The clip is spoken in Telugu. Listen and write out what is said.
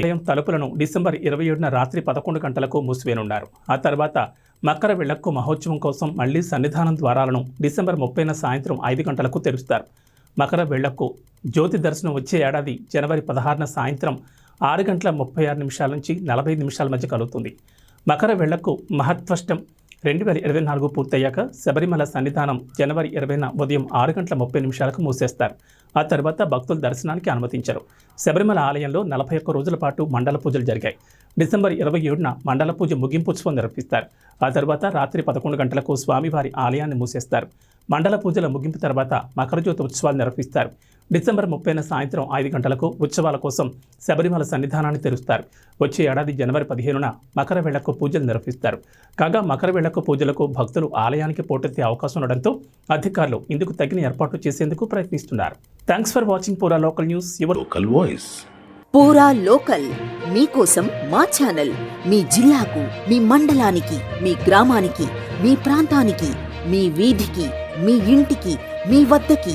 ఆలయం తలుపులను డిసెంబర్ ఇరవై ఏడున రాత్రి పదకొండు గంటలకు మూసివేనున్నారు ఆ తర్వాత మకర విళక్కు మహోత్సవం కోసం మళ్ళీ సన్నిధానం ద్వారాలను డిసెంబర్ ముప్పైన సాయంత్రం ఐదు గంటలకు తెరుస్తారు. మకర వేళ్ళకు జ్యోతి దర్శనం వచ్చే ఏడాది జనవరి పదహారున సాయంత్రం ఆరు గంటల ముప్పై ఆరు నిమిషాల నుంచి నలభై నిమిషాల మధ్య కలుగుతుంది. మకర వేళ్ళకు మహత్వష్టం రెండు వేల ఇరవై నాలుగు పూర్తయ్యాక శబరిమల సన్నిధానం జనవరి ఇరవైన ఉదయం ఆరు గంటల ముప్పై నిమిషాలకు మూసేస్తారు. ఆ తర్వాత భక్తుల దర్శనానికి అనుమతించరు. శబరిమల ఆలయంలో నలభై ఒక్క రోజుల పాటు మండల పూజలు జరిగాయి. డిసెంబర్ ఇరవై ఏడున మండల పూజ ముగింపు ఉత్సవం నిర్వహిస్తారు. ఆ తర్వాత రాత్రి పదకొండు గంటలకు స్వామివారి ఆలయాన్ని మూసేస్తారు. మండల పూజల ముగింపు తర్వాత మకరజ్యోతి ఉత్సవాలు నిర్వహిస్తారు. డిసెంబర్ ముప్పైన సాయంత్రం ఐదు గంటలకు ఉత్సవాల కోసం శబరిమల సన్నిధానాన్ని తెరుస్తారు. వచ్చే ఏడాది జనవరి పదిహేనున మకర వేళకు పూజలు నిర్వహిస్తారు. కాగా మకర వేళకు పూజలకు భక్తులు ఆలయానికి పోటెత్తే అవకాశం ఉండడంతో అధికారులు ఇందుకు తగిన ఏర్పాట్లు చేసేందుకు ప్రయత్నిస్తున్నారు. Thanks for watching Pura local news your local voice. Pura local మీకోసం మా ఛానల్ మీ జిల్లాకు మీ మండలానికి మీ గ్రామానికి మీ ప్రాంతానికి మీ వీధికి మీ ఇంటికి మీ వద్దకి